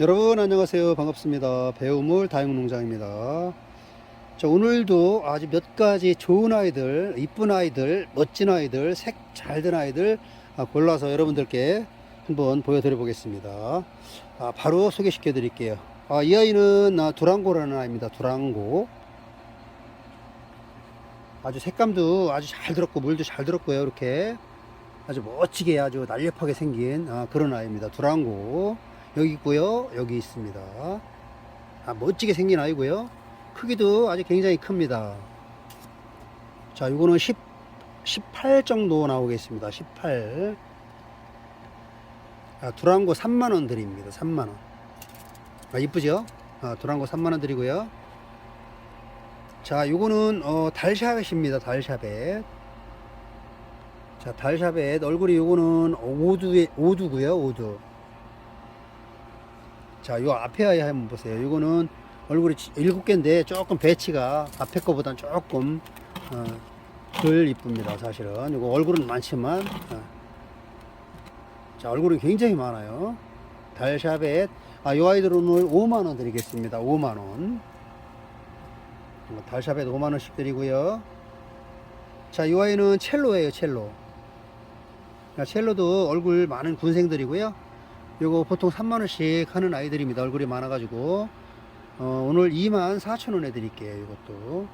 여러분 안녕하세요. 반갑습니다. 배우물 다육농장입니다. 자 오늘도 아주 몇 가지 좋은 아이들 이쁜 아이들 멋진 아이들 색 잘 든 아이들 아, 골라서 여러분들께 한번 보여드려 보겠습니다. 아, 바로 소개시켜 드릴게요. 아, 이 아이는 아, 두랑고라는 아이입니다. 두랑고. 아주 색감도 아주 잘 들었고 물도 잘 들었고요 이렇게. 아주 멋지게 아주 날렵하게 생긴 아, 그런 아이입니다. 두랑고 여기 있고요. 여기 있습니다. 아, 멋지게 생긴 아이고요. 크기도 아주 굉장히 큽니다. 자 이거는 10, 18 정도 나오겠습니다. 18 아, 두랑고 3만원 드립니다. 3만원. 아, 이쁘죠? 아, 두랑고 3만원 드리고요. 자 요거는 어, 달샤벳입니다. 달샤벳 자 달샤벳 얼굴이 요거는 오두에 오두고요 오두 자, 요 앞에 아이 한번 보세요. 이거는 얼굴이 지- 일곱 개인데 조금 배치가 앞에 거보단 조금 어, 덜 이쁩니다. 사실은 이거 얼굴은 많지만 어. 자 얼굴은 굉장히 많아요. 달샤벳 아, 요 아이들은 오늘 5만 원 드리겠습니다. 5만 원. 어, 달샤벳 5만 원씩 드리고요. 자, 요 아이는 첼로예요, 첼로. 자, 첼로도 얼굴 많은 군생들이고요. 요거 보통 3만원씩 하는 아이들입니다. 얼굴이 많아가지고. 어, 오늘 2만 4천원에 드릴게요. 이것도.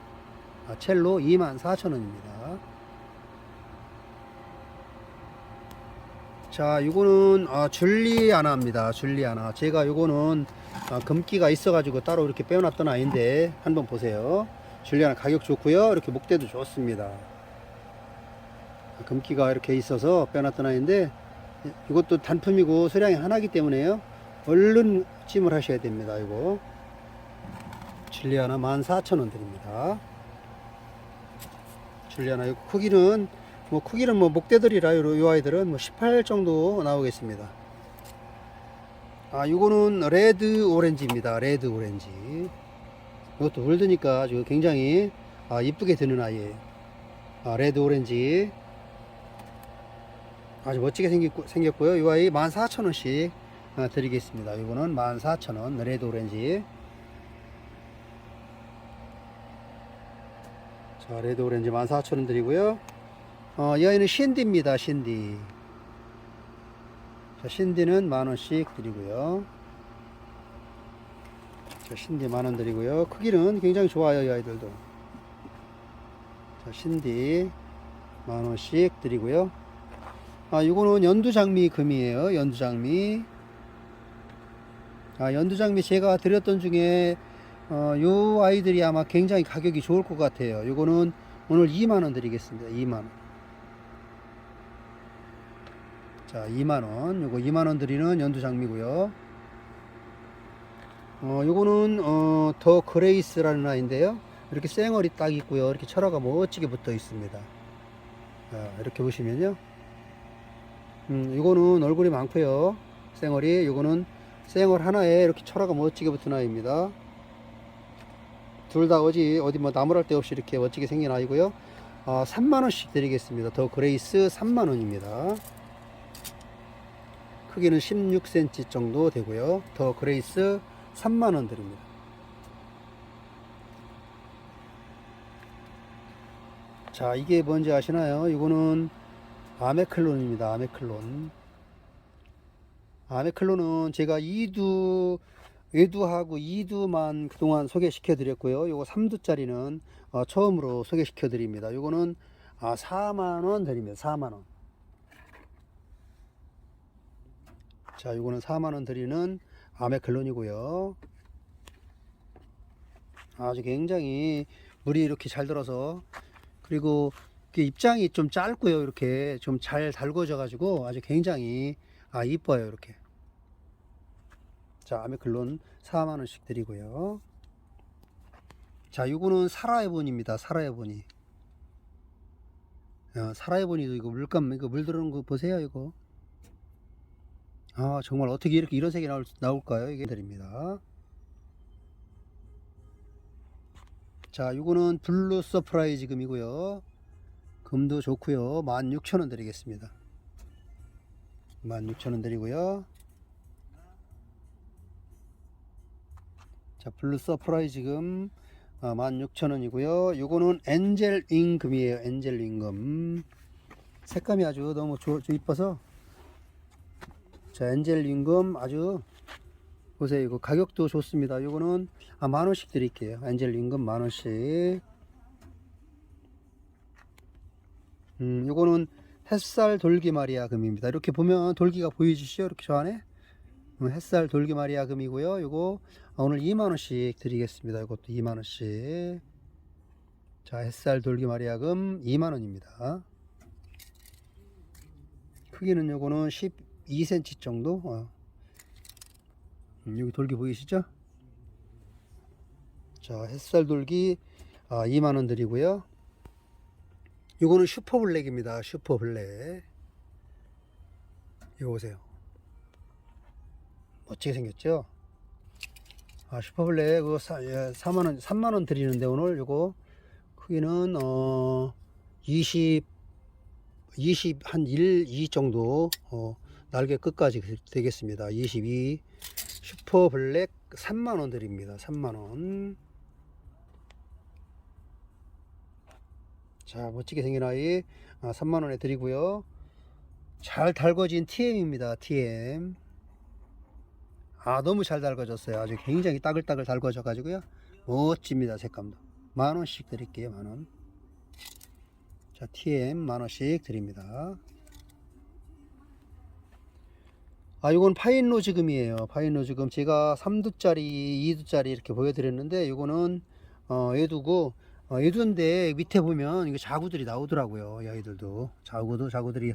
아, 첼로 2만 4천원입니다. 자, 요거는 아, 줄리아나입니다. 줄리아나. 제가 요거는 아, 금기가 있어가지고 따로 이렇게 빼어놨던 아이인데 한번 보세요. 줄리아나 가격 좋고요. 이렇게 목대도 좋습니다. 금기가 이렇게 있어서 빼놨던 아이인데 이것도 단품이고 수량이 하나기 때문에요. 얼른 찜을 하셔야 됩니다. 이거 줄리아나 14,000원 드립니다. 줄리아나 이 크기는 뭐 크기는 뭐 목대들이라 요, 요 아이들은 뭐 18 정도 나오겠습니다. 아, 이거는 레드 오렌지입니다. 레드 오렌지. 이것도 물드니까 아주 굉장히 아, 이쁘게 드는 아이예요. 아, 레드 오렌지. 아주 멋지게 생겼고, 생겼고 요. 이 아이 14,000원씩 어, 드리겠습니다. 이거는 14,000원 레드 오렌지. 자, 레드 오렌지 14,000원 드리고요. 어, 이 아이는 신디입니다. 신디. 자, 신디는 만원씩 드리고요. 자, 신디 만원 드리고요. 크기는 굉장히 좋아요. 이 아이들도. 자, 신디 만원씩 드리고요. 아, 이거는 연두장미 금이에요. 연두장미. 아, 연두장미 제가 드렸던 중에 어, 요 아이들이 아마 굉장히 가격이 좋을 것 같아요. 요거는 오늘 2만원 드리겠습니다. 2만원. 자, 2만원. 요거 2만원 드리는 연두장미고요 어, 요거는 어, 더 그레이스라는 아이인데요. 이렇게 쌩얼이 딱 있고요. 이렇게 철화가 멋지게 붙어 있습니다. 자, 이렇게 보시면요. 음, 이거는 얼굴이 많고요. 쌩얼이 요거는 쌩얼 하나에 이렇게 철화가 멋지게 붙은 아이입니다. 둘 다 어디 어디 뭐 나무랄 데 없이 이렇게 멋지게 생긴 아이고요. 아, 3만 원씩 드리겠습니다. 더 그레이스 3만 원입니다. 크기는 16cm 정도 되고요. 더 그레이스 3만 원 드립니다. 자, 이게 뭔지 아시나요? 이거는 아메클론입니다. 아메클론. 아메클론은 제가 이두, 외두하고 이두만 그동안 소개시켜 드렸고요. 요거 3두짜리는 어, 처음으로 소개시켜 드립니다. 요거는 아, 4만원 드립니다. 4만원. 자, 요거는 4만원 드리는 아메클론이고요. 아주 굉장히 물이 이렇게 잘 들어서 그리고 그 입장이 좀 짧고요. 이렇게 좀 잘 달궈져 가지고 아주 굉장히 아 이뻐요. 이렇게. 자, 아메클론 4만 원씩 드리고요. 자, 요거는 사라에본입니다. 사라에본이. 야, 사라에본이도 이거 물감 이거 물 들어오는 거 보세요, 이거. 아, 정말 어떻게 이렇게 이런 색이 나올, 나올까요? 이게 드립니다. 자, 요거는 블루 서프라이즈 금이고요. 금도 좋고요. 16,000원 드리겠습니다. 16,000원 드리고요. 자, 블루 서프라이 지금 어, 16,000원이고요. 요거는 엔젤 윙금이에요. 엔젤 윙금. 색감이 아주 너무 이뻐서 자, 엔젤 윙금 아주 보세요. 이거 가격도 좋습니다. 요거는 아, 만 원씩 드릴게요. 엔젤 윙금 만 원씩. 음, 요거는 햇살 돌기 마리아 금입니다. 이렇게 보면 돌기가 보이시죠? 이렇게 저 안에 음, 햇살 돌기 마리아 금이고요. 요거 아, 오늘 2만 원씩 드리겠습니다. 이것도 2만 원씩. 자, 햇살 돌기 마리아 금 2만 원입니다. 크기는 요거는 12cm 정도. 어. 음, 여기 돌기 보이시죠? 자, 햇살 돌기 아, 2만 원 드리고요. 요거는 슈퍼 블랙입니다. 슈퍼 블랙. 이거 보세요. 멋지게 생겼죠? 아, 슈퍼 블랙 그거 4만 원, 3만 원 드리는데 오늘 요거 크기는 어 20, 20, 한 1, 2 정도 어, 날개 끝까지 되겠습니다. 22 슈퍼 블랙 3만 원 드립니다. 3만 원. 자, 멋지게 생긴 아이 아, 3만 원에 드리고요. 잘 달궈진 TM입니다. TM. 아, 너무 잘 달궈졌어요. 아주 굉장히 따글따글 달궈져 가지고요. 멋집니다. 색감도. 만 원씩 드릴게요. 만 원. 자, TM 만 원씩 드립니다. 아, 이건 파인로즈 금이에요. 파인로즈 금. 제가 3두짜리, 2두짜리 이렇게 보여드렸는데, 이거는, 어, 얘두고, 어, 얘두인데 밑에 보면 이거 자구들이 나오더라고요. 이 아이들도. 자구도, 자구들이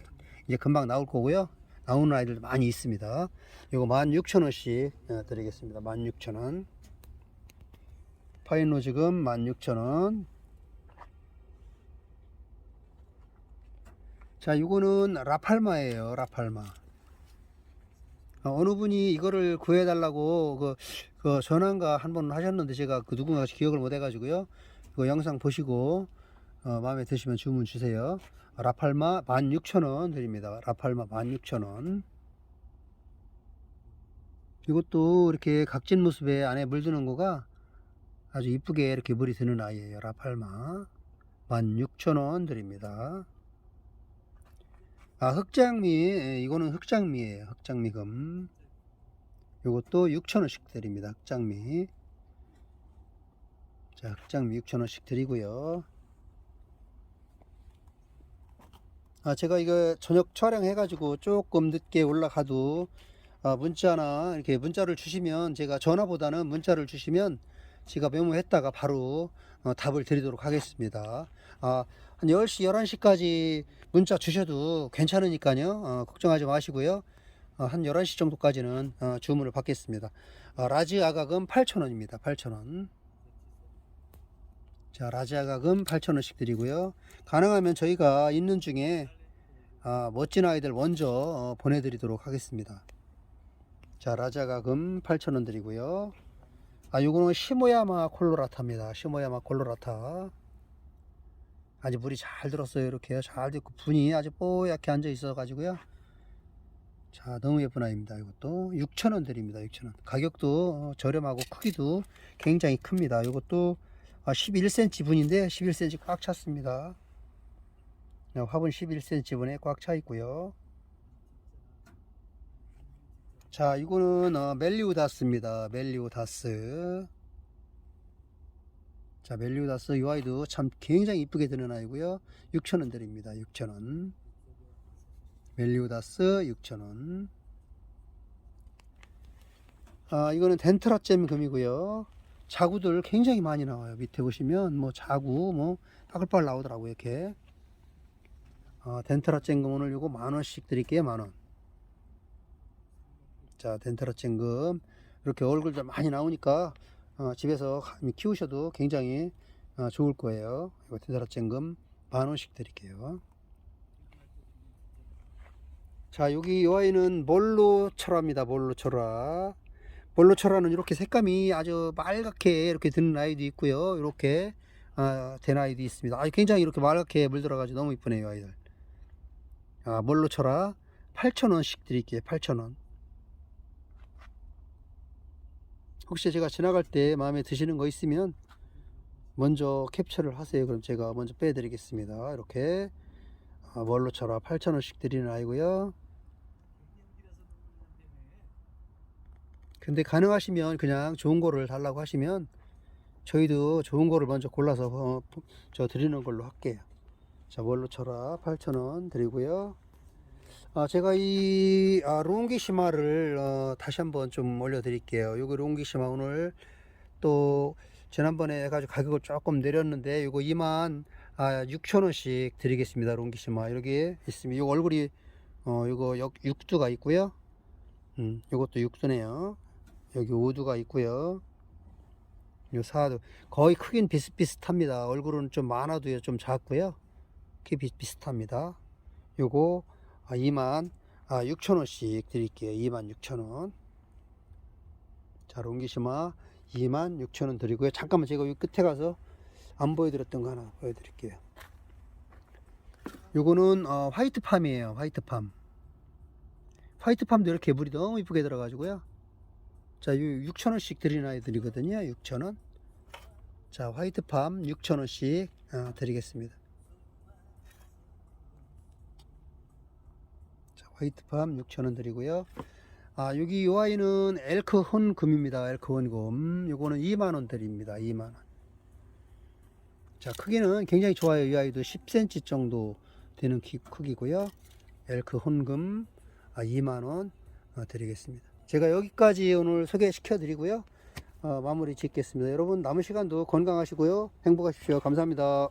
이제 금방 나올 거고요. 나오는 아이들도 많이 있습니다. 이거 16,000원씩 어, 드리겠습니다. 16,000원. 파인로즈 금 16,000원. 자, 이거는 라팔마예요. 라팔마. 어, 어느 분이 이거를 구해달라고 그, 그 전화인가 한 번 하셨는데 제가 그 누군가 기억을 못 해가지고요. 그 영상 보시고 어, 마음에 드시면 주문 주세요. 라팔마 16,000원 드립니다. 라팔마 16,000원. 이것도 이렇게 각진 모습에 안에 물드는 거가 아주 이쁘게 이렇게 물이 드는 아이예요. 라팔마 16,000원 드립니다. 아, 흑장미. 예, 이거는 흑장미예요. 흑장미금. 요것도 6,000원씩 드립니다. 흑장미. 자, 흑장미 6,000원씩 드리고요. 아, 제가 이거 저녁 촬영해가지고 조금 늦게 올라가도 아, 문자나 이렇게 문자를 주시면 제가 전화보다는 문자를 주시면 제가 메모했다가 바로 어, 답을 드리도록 하겠습니다. 아, 한 10시, 11시까지 문자 주셔도 괜찮으니까요. 어, 걱정하지 마시고요. 어, 한 11시 정도까지는 어, 주문을 받겠습니다. 아, 라지 아가금 8,000원입니다. 8,000원. 자, 라지 아가금 8,000원씩 드리고요. 가능하면 저희가 있는 중에 아, 멋진 아이들 먼저 어, 보내드리도록 하겠습니다. 자, 라지 아가금 8,000원 드리고요. 아, 요거는 시모야마 콜로라타입니다. 시모야마 콜로라타. 아주 물이 잘 들었어요. 이렇게요. 잘 됐고, 분이 아주 뽀얗게 앉아 있어 가지고요. 자, 너무 예쁜 아이입니다. 이것도 6,000원 드립니다. 6,000원. 가격도 어, 저렴하고 크기도 굉장히 큽니다. 이것도 11cm 분인데 11cm 꽉 찼습니다. 어, 화분 11cm 분에 꽉 차 있고요. 자, 이거는 어, 멜리우다스입니다. 멜리우다스. 자, 멜리우다스 이 아이도 참 굉장히 이쁘게 드는 아이고요. 6,000원 드립니다. 6,000원. 멜리우다스 6,000원. 아, 이거는 덴트라잼 금이고요. 자구들 굉장히 많이 나와요. 밑에 보시면 뭐 자구 뭐 빠글빠글 나오더라고요. 이렇게. 아, 덴트라잼 금 오늘 요거 만 원씩 드릴게요. 만 원. 자, 덴트라잼금 이렇게 얼굴도 많이 나오니까 어, 집에서 키우셔도 굉장히 어, 좋을 거예요. 이거 덴트라잼금 만 원씩 드릴게요. 자, 여기 이 아이는 몰로 철화입니다. 몰로 철화. 몰로철화는 이렇게 색감이 아주 빨갛게 이렇게 드는 아이도 있고요. 이렇게 어, 된 아이도 있습니다. 아, 굉장히 이렇게 빨갛게 물들어가지고 너무 이쁘네요, 아이들. 아, 몰로철화 8,000원씩 드릴게요. 8,000원. 혹시 제가 지나갈 때 마음에 드시는 거 있으면 먼저 캡처를 하세요. 그럼 제가 먼저 빼드리겠습니다. 이렇게 아, 멀로처럼 8,000원씩 드리는 아이고요. 근데 가능하시면 그냥 좋은 거를 달라고 하시면 저희도 좋은 거를 먼저 골라서 어, 저 드리는 걸로 할게요. 자, 멀로처럼 8,000원 드리고요. 아, 제가 이 아, 롱기시마를 어, 다시 한번 좀 올려드릴게요. 요거 롱기시마 오늘 또 지난번에 해가지고 가격을 조금 내렸는데 요거 2만 아, 6천원씩 드리겠습니다. 롱기시마 이렇게 있습니다. 요 얼굴이 어 요거 역, 육두가 있고요. 음, 요것도 육두네요. 여기 오두가 있고요. 요 사두 거의 크긴 비슷비슷합니다. 얼굴은 좀 많아도요 좀 작고요. 키 비슷비슷합니다. 요거 아, 2만 아, 6천원씩 드릴게요. 2만 6천원. 자, 롱기시마 2만 6천원 드리고요. 잠깐만 제가 여기 끝에 가서 안 보여드렸던 거 하나 보여드릴게요. 요거는 어, 화이트팜이에요. 화이트팜. 화이트팜도 이렇게 물이 너무 이쁘게 들어가지고요. 자, 요 6천원씩 드리는 아이들이거든요. 6천원. 자, 화이트팜 6천원씩 어, 드리겠습니다. 자, 화이트팜 6,000원 드리고요. 아, 여기 이 아이는 엘크 혼금입니다. 엘크 혼금. 요거는 2만원 드립니다. 2만원. 자, 크기는 굉장히 좋아요. 이 아이도 10cm 정도 되는 키, 크기고요. 엘크 혼금 아, 2만원 어, 드리겠습니다. 제가 여기까지 오늘 소개시켜 드리고요. 어, 마무리 짓겠습니다. 여러분 남은 시간도 건강하시고요. 행복하십시오. 감사합니다.